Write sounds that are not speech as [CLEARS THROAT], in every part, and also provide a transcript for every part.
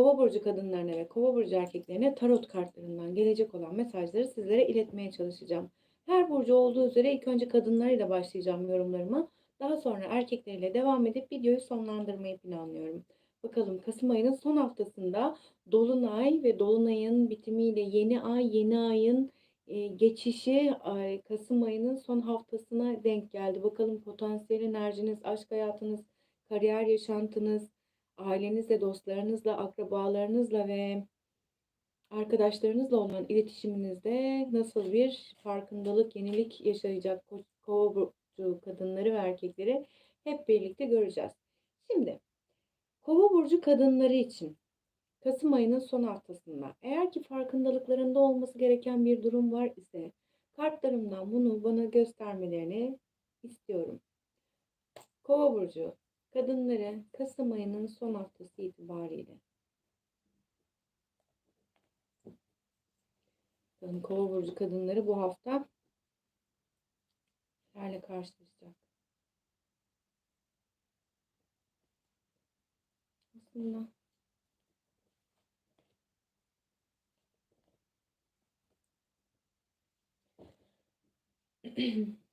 Kova burcu kadınlarına ve Kova burcu erkeklerine tarot kartlarından gelecek olan mesajları sizlere iletmeye çalışacağım. Her burcu olduğu üzere ilk önce kadınlarıyla başlayacağım yorumlarıma. Daha sonra erkekleriyle devam edip videoyu sonlandırmayı planlıyorum. Bakalım Kasım ayının son haftasında Dolunay ve Dolunay'ın bitimiyle yeni ay, yeni ayın e, geçişi Kasım ayının son haftasına denk geldi. Bakalım potansiyel enerjiniz, aşk hayatınız, kariyer yaşantınız, ailenizle, dostlarınızla, akrabalarınızla ve arkadaşlarınızla olan iletişiminizde nasıl bir farkındalık, yenilik yaşayacak ko- kova burcu kadınları ve erkekleri hep birlikte göreceğiz. Şimdi kova burcu kadınları için Kasım ayının son haftasında eğer ki farkındalıklarında olması gereken bir durum var ise kartlarımdan bunu bana göstermelerini istiyorum. Kova burcu kadınları Kasım ayının son haftası itibariyle Bakalım Kova burcu kadınları bu hafta nelerle karşılaşacak? Aslında [CLEARS THROAT]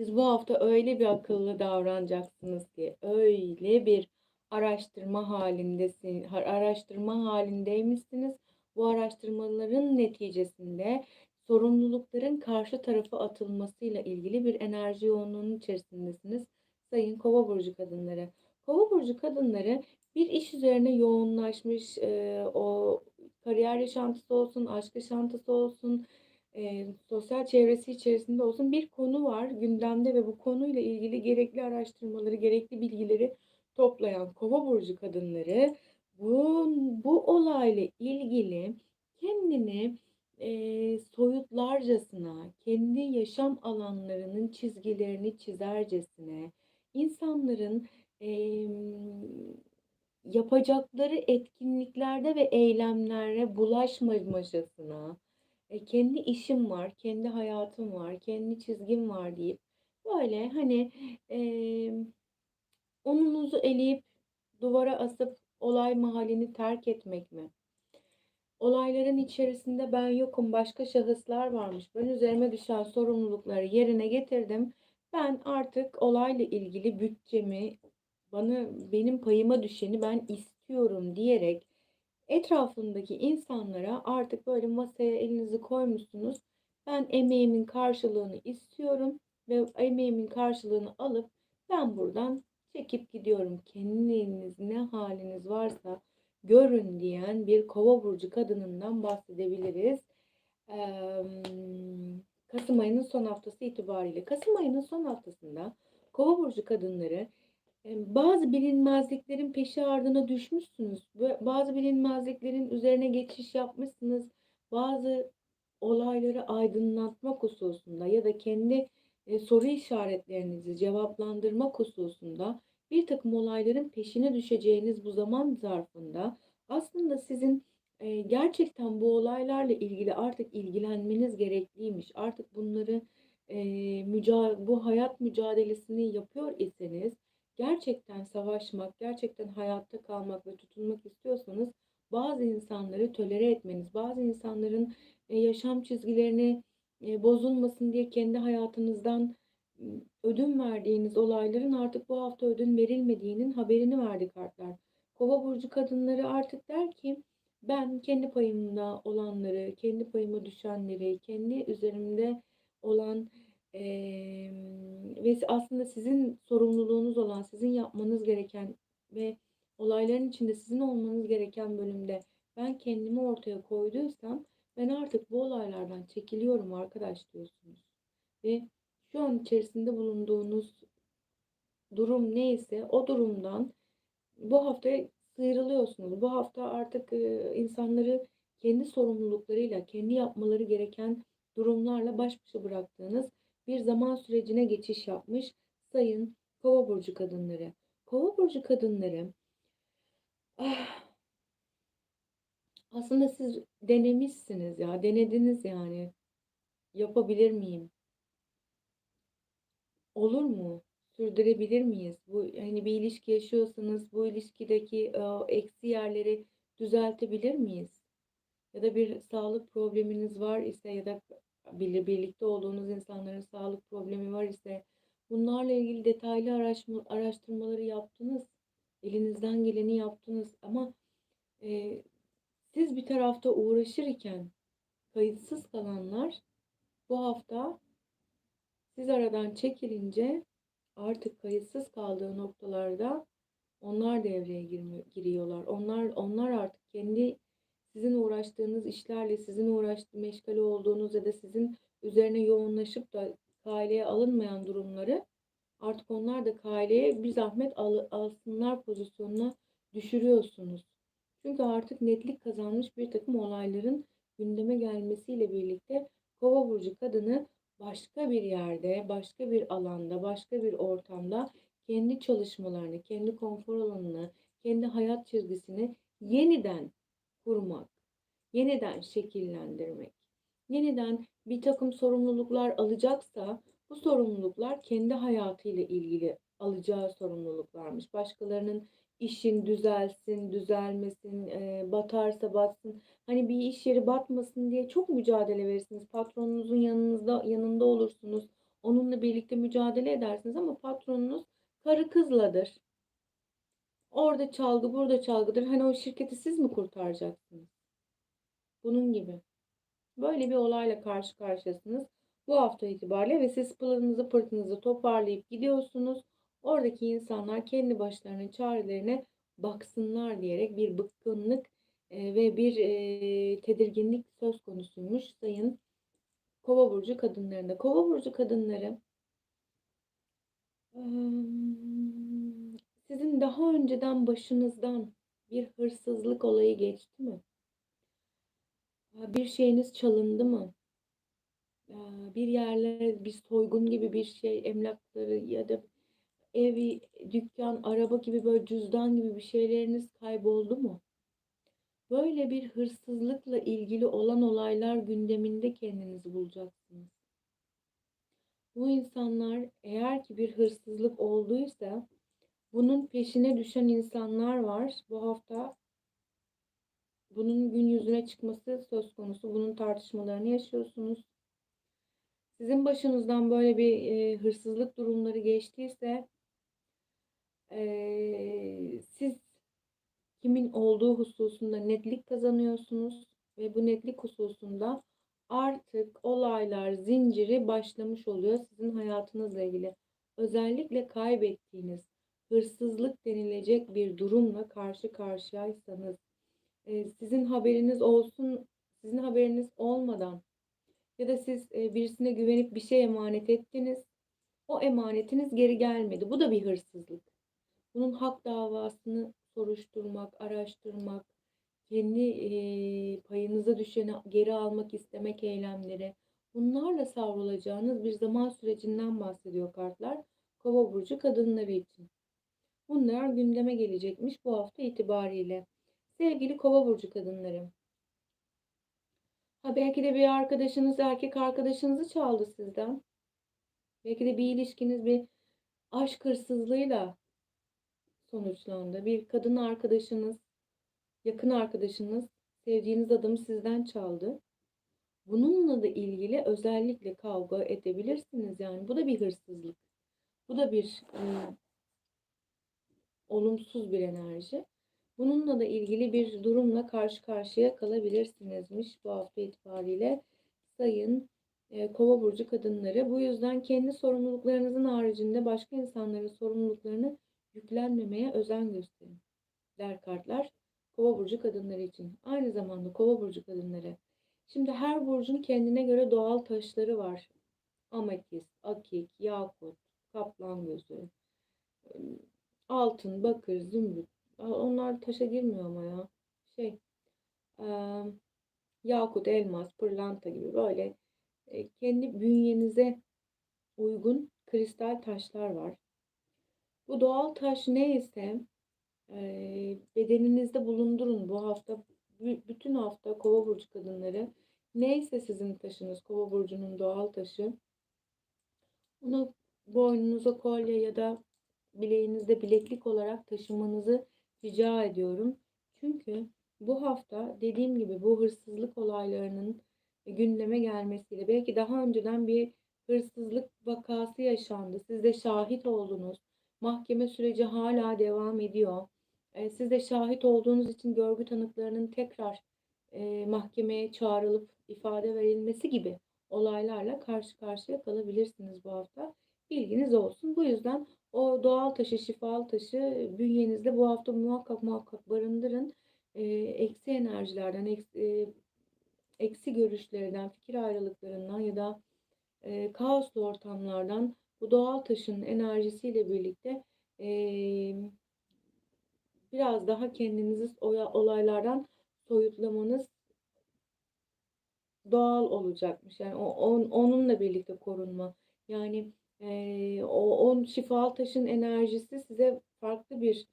Siz bu hafta öyle bir akıllı davranacaksınız ki, öyle bir araştırma halindesin, ha- araştırma halindeymişsiniz. Bu araştırmaların neticesinde sorumlulukların karşı tarafa atılmasıyla ilgili bir enerji yoğunluğunun içerisindesiniz. Sayın Kova burcu kadınları. Kova burcu kadınları bir iş üzerine yoğunlaşmış, e, o kariyer yaşantısı olsun, aşk yaşantısı olsun, e, sosyal çevresi içerisinde olsun bir konu var. Gündemde ve bu konuyla ilgili gerekli araştırmaları, gerekli bilgileri toplayan Kova burcu kadınları bu bu olayla ilgili kendini e, soyutlarcasına, kendi yaşam alanlarının çizgilerini çizercesine, insanların e, yapacakları etkinliklerde ve eylemlere bulaşmamacasına, e, kendi işim var, kendi hayatım var, kendi çizgim var deyip böyle hani e, onunuzu eleyip duvara asıp olay mahallini terk etmek mi? Olayların içerisinde ben yokum, başka şahıslar varmış. Ben üzerime düşen sorumlulukları yerine getirdim. Ben artık olayla ilgili bütçemi, bana benim payıma düşeni ben istiyorum diyerek etrafındaki insanlara artık böyle masaya elinizi koymuşsunuz. Ben emeğimin karşılığını istiyorum ve emeğimin karşılığını alıp ben buradan çekip gidiyorum. Kendiniz ne haliniz varsa görün diyen bir kova burcu kadınından bahsedebiliriz. Eee, Kasım ayının son haftası itibariyle. Kasım ayının son haftasında kova burcu kadınları bazı bilinmezliklerin peşi ardına düşmüşsünüz. Bazı bilinmezliklerin üzerine geçiş yapmışsınız. Bazı olayları aydınlatmak hususunda ya da kendi e, soru işaretlerinizi cevaplandırmak hususunda bir takım olayların peşine düşeceğiniz bu zaman zarfında aslında sizin e, gerçekten bu olaylarla ilgili artık ilgilenmeniz gerekliymiş. Artık bunları e, bu hayat mücadelesini yapıyor iseniz gerçekten savaşmak, gerçekten hayatta kalmak ve tutunmak istiyorsanız bazı insanları tolere etmeniz, bazı insanların e, yaşam çizgilerini e, bozulmasın diye kendi hayatınızdan ödün verdiğiniz olayların artık bu hafta ödün verilmediğinin haberini verdi kartlar. Kova burcu kadınları artık der ki ben kendi payımda olanları, kendi payıma düşenleri, kendi üzerimde olan Eee, ve aslında sizin sorumluluğunuz olan, sizin yapmanız gereken ve olayların içinde sizin olmanız gereken bölümde ben kendimi ortaya koyduysam ben artık bu olaylardan çekiliyorum arkadaş diyorsunuz. Ve şu an içerisinde bulunduğunuz durum neyse o durumdan bu hafta sıyrılıyorsunuz. Bu hafta artık e, insanları kendi sorumluluklarıyla, kendi yapmaları gereken durumlarla baş başa bıraktığınız bir zaman sürecine geçiş yapmış sayın Kova burcu kadınları. Kova burcu kadınları ah, aslında siz denemişsiniz ya, denediniz yani. Yapabilir miyim? Olur mu? sürdürebilir miyiz? Bu hani bir ilişki yaşıyorsanız bu ilişkideki e, eksi yerleri düzeltebilir miyiz? Ya da bir sağlık probleminiz var ise ya da birlikte olduğunuz insanların sağlık problemi var ise bunlarla ilgili detaylı araştırma, araştırmaları yaptınız. Elinizden geleni yaptınız ama e, siz bir tarafta uğraşır iken kayıtsız kalanlar bu hafta siz aradan çekilince artık kayıtsız kaldığı noktalarda onlar devreye giriyorlar. Onlar onlar artık kendi sizin uğraştığınız işlerle, sizin uğraştığı meşgale olduğunuz ya da sizin üzerine yoğunlaşıp da kaileye alınmayan durumları artık onlar da kaileye bir zahmet al- alsınlar pozisyonuna düşürüyorsunuz. Çünkü artık netlik kazanmış bir takım olayların gündeme gelmesiyle birlikte Kova burcu kadını başka bir yerde, başka bir alanda, başka bir ortamda kendi çalışmalarını, kendi konfor alanını, kendi hayat çizgisini yeniden kurmak, yeniden şekillendirmek, yeniden bir takım sorumluluklar alacaksa bu sorumluluklar kendi hayatıyla ilgili alacağı sorumluluklarmış. Başkalarının işin düzelsin, düzelmesin, e, batarsa batsın. Hani bir iş yeri batmasın diye çok mücadele verirsiniz. Patronunuzun yanınızda yanında olursunuz. Onunla birlikte mücadele edersiniz ama patronunuz karı kızladır. Orada çalgı, burada çalgıdır. Hani o şirketi siz mi kurtaracaksınız? Bunun gibi. Böyle bir olayla karşı karşıyasınız bu hafta itibariyle ve siz pılınızı pırtınızı toparlayıp gidiyorsunuz. Oradaki insanlar kendi başlarının çarelerine baksınlar diyerek bir bıkkınlık e, ve bir e, tedirginlik söz konusuymuş sayın Kova burcu kadınlarında. Kova burcu kadınları sizin daha önceden başınızdan bir hırsızlık olayı geçti mi? Bir şeyiniz çalındı mı? Bir yerlere bir soygun gibi bir şey, emlakları ya da evi, dükkan, araba gibi böyle cüzdan gibi bir şeyleriniz kayboldu mu? Böyle bir hırsızlıkla ilgili olan olaylar gündeminde kendinizi bulacaksınız. Bu insanlar eğer ki bir hırsızlık olduysa bunun peşine düşen insanlar var. Bu hafta bunun gün yüzüne çıkması söz konusu. Bunun tartışmalarını yaşıyorsunuz. Sizin başınızdan böyle bir e, hırsızlık durumları geçtiyse e, siz kimin olduğu hususunda netlik kazanıyorsunuz ve bu netlik hususunda artık olaylar zinciri başlamış oluyor sizin hayatınızla ilgili. Özellikle kaybettiğiniz hırsızlık denilecek bir durumla karşı karşıyaysanız e, sizin haberiniz olsun, sizin haberiniz olmadan ya da siz e, birisine güvenip bir şey emanet ettiniz. O emanetiniz geri gelmedi. Bu da bir hırsızlık. Bunun hak davasını soruşturmak, araştırmak, kendi e, payınıza düşeni geri almak istemek eylemleri. Bunlarla savrulacağınız bir zaman sürecinden bahsediyor kartlar. Kova burcu kadınları için. Bunlar gündeme gelecekmiş bu hafta itibariyle. Sevgili Kova burcu kadınları. Ha belki de bir arkadaşınız, erkek arkadaşınızı çaldı sizden. Belki de bir ilişkiniz bir aşk hırsızlığıyla sonuçlandı. Bir kadın arkadaşınız, yakın arkadaşınız, sevdiğiniz adamı sizden çaldı. Bununla da ilgili özellikle kavga edebilirsiniz yani. Bu da bir hırsızlık. Bu da bir e, olumsuz bir enerji. Bununla da ilgili bir durumla karşı karşıya kalabilirsinizmiş bu hafta itibariyle sayın e, kova burcu kadınları. Bu yüzden kendi sorumluluklarınızın haricinde başka insanların sorumluluklarını yüklenmemeye özen gösterin. Der kartlar kova burcu kadınları için. Aynı zamanda kova burcu kadınları. Şimdi her burcun kendine göre doğal taşları var. Ametist, akik, yakut, altın, bakır, zümrüt. Onlar taşa girmiyor ama ya. Şey, e, yakut, elmas, pırlanta gibi böyle e, kendi bünyenize uygun kristal taşlar var. Bu doğal taş neyse e, bedeninizde bulundurun bu hafta bütün hafta kova burcu kadınları neyse sizin taşınız kova burcunun doğal taşı onu boynunuza kolye ya da bileğinizde bileklik olarak taşımanızı rica ediyorum. Çünkü bu hafta dediğim gibi bu hırsızlık olaylarının gündeme gelmesiyle belki daha önceden bir hırsızlık vakası yaşandı. Siz de şahit oldunuz. Mahkeme süreci hala devam ediyor. E, siz de şahit olduğunuz için görgü tanıklarının tekrar e, mahkemeye çağrılıp ifade verilmesi gibi olaylarla karşı karşıya kalabilirsiniz bu hafta. Bilginiz olsun. Bu yüzden o doğal taşı, şifalı taşı bünyenizde bu hafta muhakkak muhakkak barındırın. E, eksi enerjilerden, eksi, e, eksi görüşlerden, fikir ayrılıklarından ya da e, kaoslu ortamlardan bu doğal taşın enerjisiyle birlikte e, biraz daha kendinizi olaylardan soyutlamanız doğal olacakmış. Yani o, on, onunla birlikte korunma. Yani e, o on şifalı taşın enerjisi size farklı bir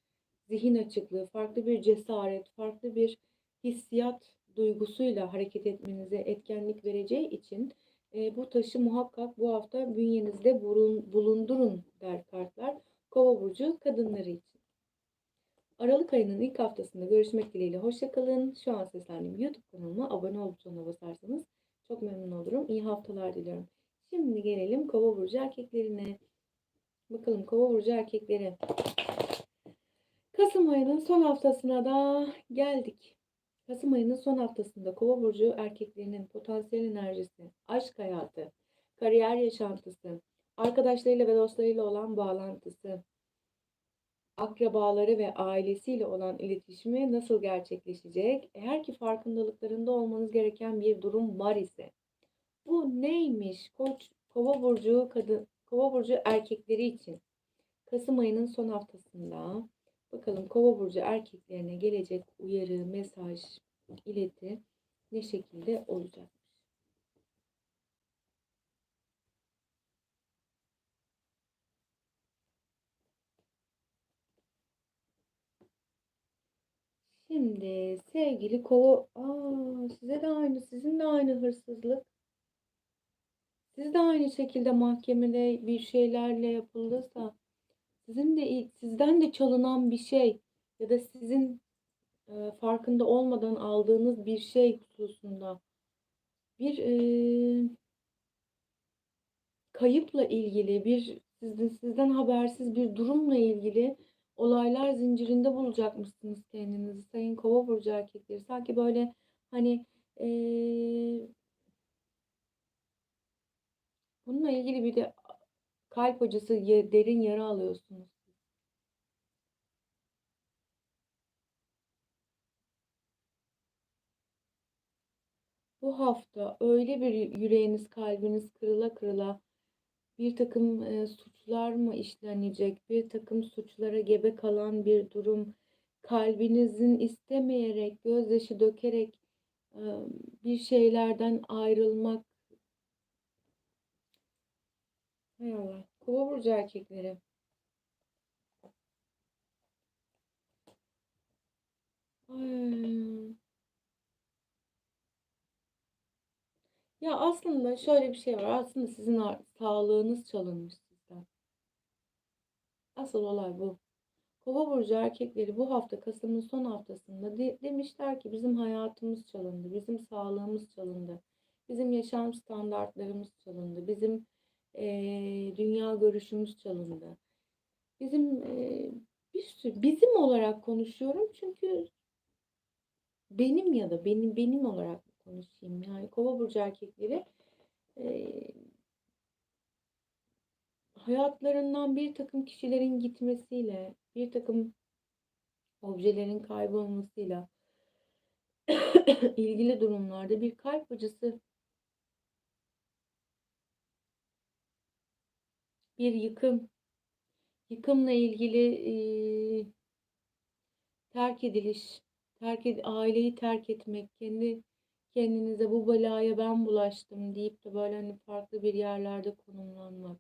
zihin açıklığı, farklı bir cesaret, farklı bir hissiyat duygusuyla hareket etmenize etkenlik vereceği için e, bu taşı muhakkak bu hafta bünyenizde bulun, bulundurun der kartlar. Kova burcu kadınları için. Aralık ayının ilk haftasında görüşmek dileğiyle hoşçakalın. Şu an seslendiğim YouTube kanalıma abone ol butonuna basarsanız çok memnun olurum. İyi haftalar diliyorum. Şimdi gelelim kova burcu erkeklerine. Bakalım kova burcu erkekleri. Kasım ayının son haftasına da geldik. Kasım ayının son haftasında Kova burcu erkeklerinin potansiyel enerjisi, aşk hayatı, kariyer yaşantısı, arkadaşlarıyla ve dostlarıyla olan bağlantısı, akrabaları ve ailesiyle olan iletişimi nasıl gerçekleşecek? Eğer ki farkındalıklarında olmanız gereken bir durum var ise bu neymiş? Koç Kova burcu kadın Kova burcu erkekleri için Kasım ayının son haftasında Bakalım kova burcu erkeklerine gelecek uyarı, mesaj, ileti ne şekilde olacak? Şimdi sevgili kova, aa, size de aynı, sizin de aynı hırsızlık. Siz de aynı şekilde mahkemede bir şeylerle yapıldıysa sizin de sizden de çalınan bir şey ya da sizin e, farkında olmadan aldığınız bir şey hususunda bir e, kayıpla ilgili bir sizden, sizden habersiz bir durumla ilgili olaylar zincirinde bulacakmışsınız kendinizi? Sayın kova burcu erkekleri sanki böyle hani e, bununla ilgili bir de kalp acısı, derin yara alıyorsunuz. Bu hafta öyle bir yüreğiniz, kalbiniz kırıla kırıla bir takım e, suçlar mı işlenecek, bir takım suçlara gebe kalan bir durum, kalbinizin istemeyerek, gözyaşı dökerek e, bir şeylerden ayrılmak, Hay Allah. Kova burcu erkekleri. Ay. Ya aslında şöyle bir şey var. Aslında sizin sağlığınız çalınmış sizden. Asıl olay bu. Kova burcu erkekleri bu hafta Kasım'ın son haftasında de, demişler ki bizim hayatımız çalındı, bizim sağlığımız çalındı, bizim yaşam standartlarımız çalındı, bizim e, dünya görüşümüz çalındı. Bizim e, bir sürü bizim olarak konuşuyorum çünkü benim ya da benim benim olarak konuşayım. Yani kova burcu erkekleri e, hayatlarından bir takım kişilerin gitmesiyle, bir takım objelerin kaybolmasıyla [COUGHS] ilgili durumlarda bir kalp acısı bir yıkım, yıkımla ilgili e, terk ediliş, terk ed aileyi terk etmek, kendi kendinize bu belaya ben bulaştım deyip de böyle hani farklı bir yerlerde konumlanmak.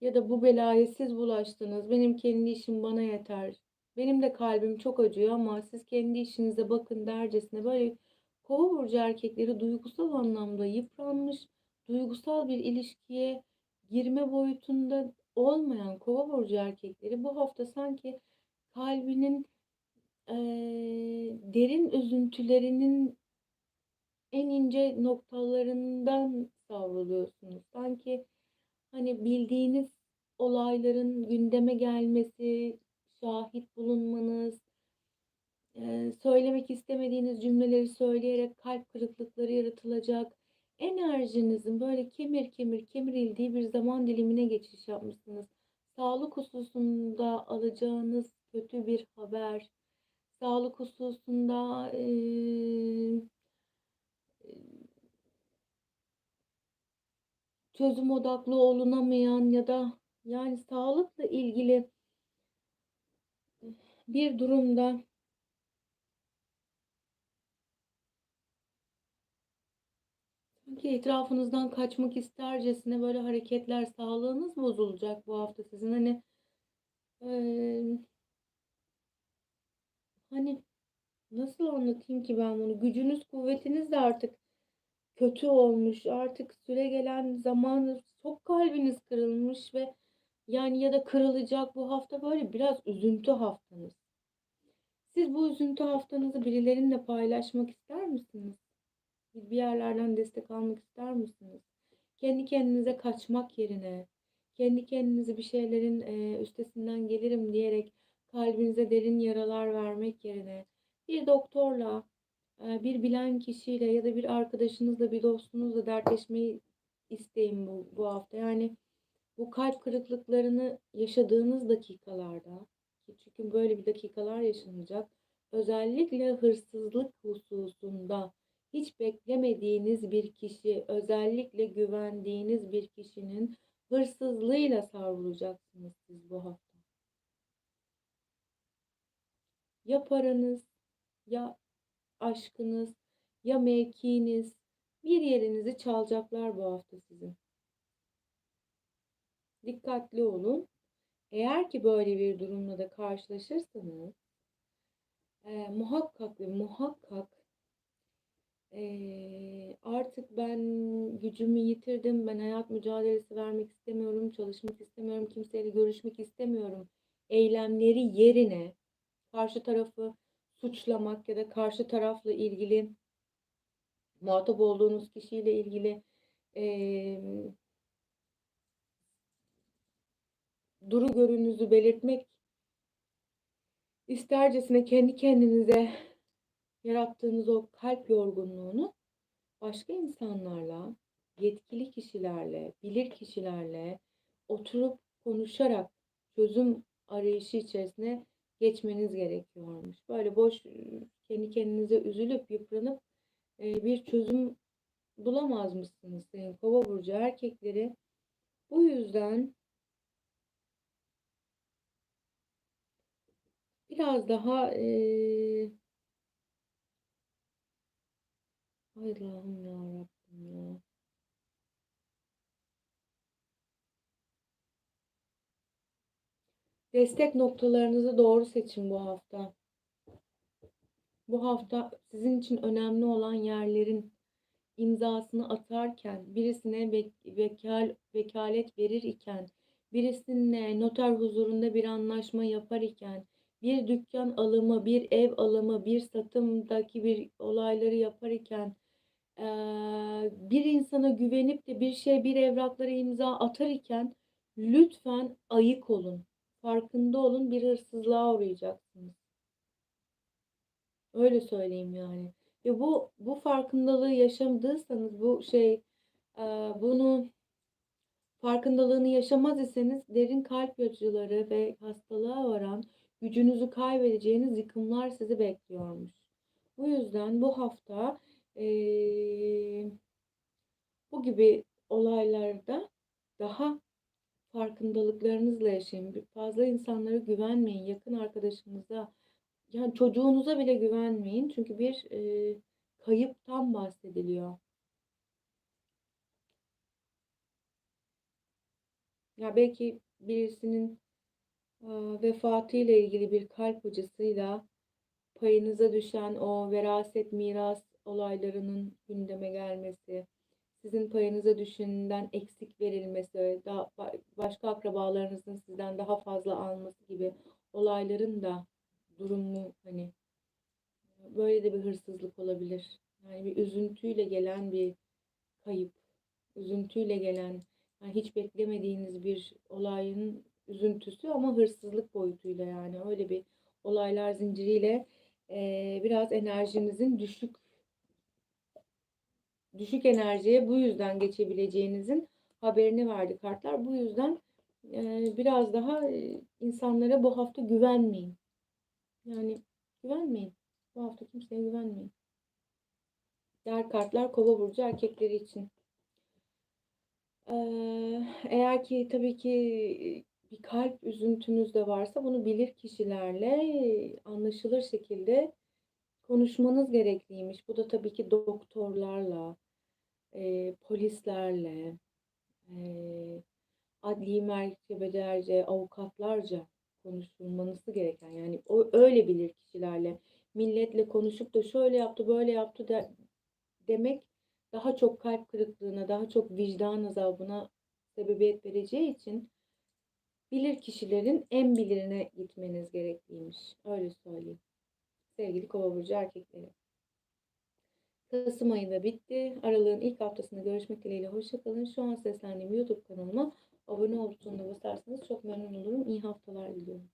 Ya da bu belaya siz bulaştınız, benim kendi işim bana yeter. Benim de kalbim çok acıyor ama siz kendi işinize bakın dercesine böyle kova burcu erkekleri duygusal anlamda yıpranmış, duygusal bir ilişkiye girme boyutunda olmayan kova burcu erkekleri bu hafta sanki kalbinin eee, derin üzüntülerinin en ince noktalarından savruluyorsunuz. Sanki hani bildiğiniz olayların gündeme gelmesi, şahit bulunmanız, söylemek istemediğiniz cümleleri söyleyerek kalp kırıklıkları yaratılacak enerjinizin böyle kemir kemir kemirildiği bir zaman dilimine geçiş yapmışsınız. Sağlık hususunda alacağınız kötü bir haber, sağlık hususunda eee, çözüm odaklı olunamayan ya da yani sağlıkla ilgili bir durumda sanki etrafınızdan kaçmak istercesine böyle hareketler, sağlığınız bozulacak bu hafta sizin. Hani eee, hani nasıl anlatayım ki ben bunu? Gücünüz, kuvvetiniz de artık kötü olmuş. Artık süre gelen zaman çok kalbiniz kırılmış ve yani ya da kırılacak bu hafta böyle biraz üzüntü haftanız. Siz bu üzüntü haftanızı birilerinle paylaşmak ister misiniz? Bir yerlerden destek almak ister misiniz? Kendi kendinize kaçmak yerine, kendi kendinize bir şeylerin e, üstesinden gelirim diyerek kalbinize derin yaralar vermek yerine bir doktorla, e, bir bilen kişiyle ya da bir arkadaşınızla, bir dostunuzla dertleşmeyi isteyin bu, bu hafta. Yani bu kalp kırıklıklarını yaşadığınız dakikalarda, çünkü böyle bir dakikalar yaşanacak, özellikle hırsızlık hususunda hiç beklemediğiniz bir kişi, özellikle güvendiğiniz bir kişinin hırsızlığıyla savrulacaksınız siz bu hafta. Ya paranız, ya aşkınız, ya mevkiiniz, bir yerinizi çalacaklar bu hafta sizin. Dikkatli olun. Eğer ki böyle bir durumla da karşılaşırsanız e, muhakkak ve muhakkak e, artık ben gücümü yitirdim, ben hayat mücadelesi vermek istemiyorum, çalışmak istemiyorum, kimseyle görüşmek istemiyorum. Eylemleri yerine karşı tarafı suçlamak ya da karşı tarafla ilgili muhatap olduğunuz kişiyle ilgili e, duru görünüzü belirtmek istercesine kendi kendinize yarattığınız o kalp yorgunluğunu başka insanlarla, yetkili kişilerle, bilir kişilerle oturup konuşarak çözüm arayışı içerisine geçmeniz gerekiyormuş. Böyle boş kendi kendinize üzülüp yıpranıp bir çözüm bulamaz mısınız sayın kova burcu erkekleri? Bu yüzden biraz daha ee, Allah'ım ya Rabbim ya. Destek noktalarınızı doğru seçin bu hafta. Bu hafta sizin için önemli olan yerlerin imzasını atarken, birisine vekal, vekalet verir iken, birisine noter huzurunda bir anlaşma yapar iken, bir dükkan alımı, bir ev alımı, bir satımdaki bir olayları yapar iken, bir insana güvenip de bir şey, bir evraklara imza atar iken lütfen ayık olun. Farkında olun bir hırsızlığa uğrayacaksınız. Öyle söyleyeyim yani. Ve bu bu farkındalığı yaşadıysanız bu şey bunu farkındalığını yaşamaz iseniz derin kalp acıları ve hastalığa varan gücünüzü kaybedeceğiniz yıkımlar sizi bekliyormuş. Bu yüzden bu hafta ee, bu gibi olaylarda daha farkındalıklarınızla yaşayın. Fazla insanlara güvenmeyin. Yakın arkadaşınıza, yani çocuğunuza bile güvenmeyin. Çünkü bir e, kayıptan bahsediliyor. Ya belki birisinin e, vefatıyla ilgili bir kalp acısıyla payınıza düşen o veraset miras olaylarının gündeme gelmesi, sizin payınıza düşenden eksik verilmesi, daha ba- başka akrabalarınızın sizden daha fazla alması gibi olayların da durumu hani böyle de bir hırsızlık olabilir. Yani bir üzüntüyle gelen bir kayıp, üzüntüyle gelen, yani hiç beklemediğiniz bir olayın üzüntüsü ama hırsızlık boyutuyla yani öyle bir olaylar zinciriyle eee, biraz enerjinizin düşük düşük enerjiye bu yüzden geçebileceğinizin haberini verdi kartlar. Bu yüzden eee, biraz daha eee, insanlara bu hafta güvenmeyin. Yani güvenmeyin. Bu hafta kimseye güvenmeyin. Diğer kartlar kova burcu erkekleri için. Eee, eğer ki tabii ki bir kalp üzüntünüz de varsa bunu bilir kişilerle anlaşılır şekilde konuşmanız gerekliymiş. Bu da tabii ki doktorlarla, eee, polislerle, eee, adli mertebelerce, avukatlarca konuşulması gereken yani o öyle bilir kişilerle milletle konuşup da şöyle yaptı, böyle yaptı da demek daha çok kalp kırıklığına, daha çok vicdan azabına sebebiyet vereceği için bilir kişilerin en bilirine gitmeniz gerekliymiş. Öyle söyleyeyim. Sevgili Kova burcu erkekleri. Kasım ayı da bitti. Aralığın ilk haftasında görüşmek dileğiyle. Hoşça kalın. Şu an seslendiğim YouTube kanalıma abone ol butonuna basarsanız çok memnun olurum. İyi haftalar diliyorum.